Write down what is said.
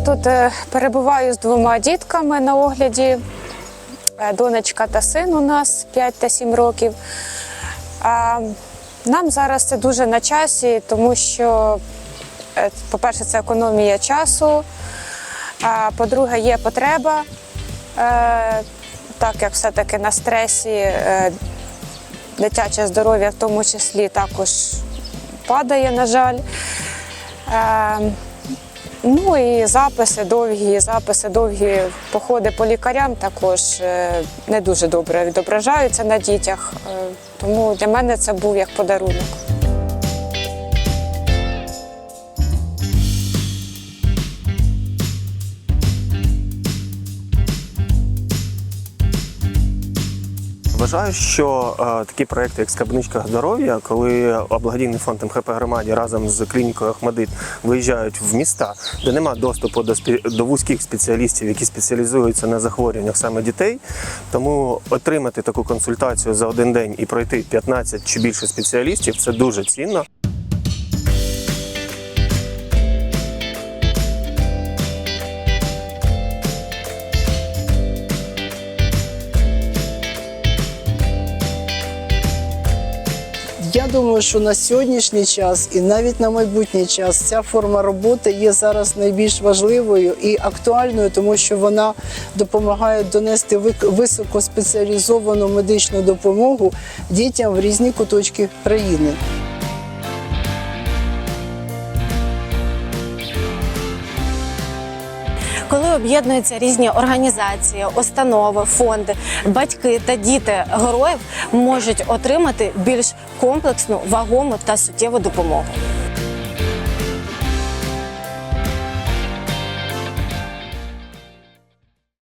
тут е, перебуваю з двома дітками на огляді. Е, Донечка та син у нас 5 та 7 років. Нам зараз це дуже на часі, тому що, е, по-перше, це економія часу. По-друге, є потреба, так як все-таки на стресі дитяче здоров'я в тому числі також падає, на жаль. Ну і записи довгі, записи довгі походи по лікарям також е, не дуже добре відображаються на дітях. Е, Тому для мене це був як подарунок. Вважаю, що е, такі проекти, як скарбничка здоров'я, коли благодійний фонд МХП громаді разом з клінікою Ахмадит виїжджають в міста, де немає доступу до спі- до вузьких спеціалістів, які спеціалізуються на захворюваннях саме дітей. Тому отримати таку консультацію за один день і пройти 15 чи більше спеціалістів це дуже цінно. Я думаю, що на сьогоднішній час і навіть на майбутній час ця форма роботи є зараз найбільш важливою і актуальною, тому що вона допомагає донести високоспеціалізовану медичну допомогу дітям в різні куточки країни. Об'єднуються різні організації, установи, фонди, батьки та діти героїв можуть отримати більш комплексну, вагому та суттєву допомогу.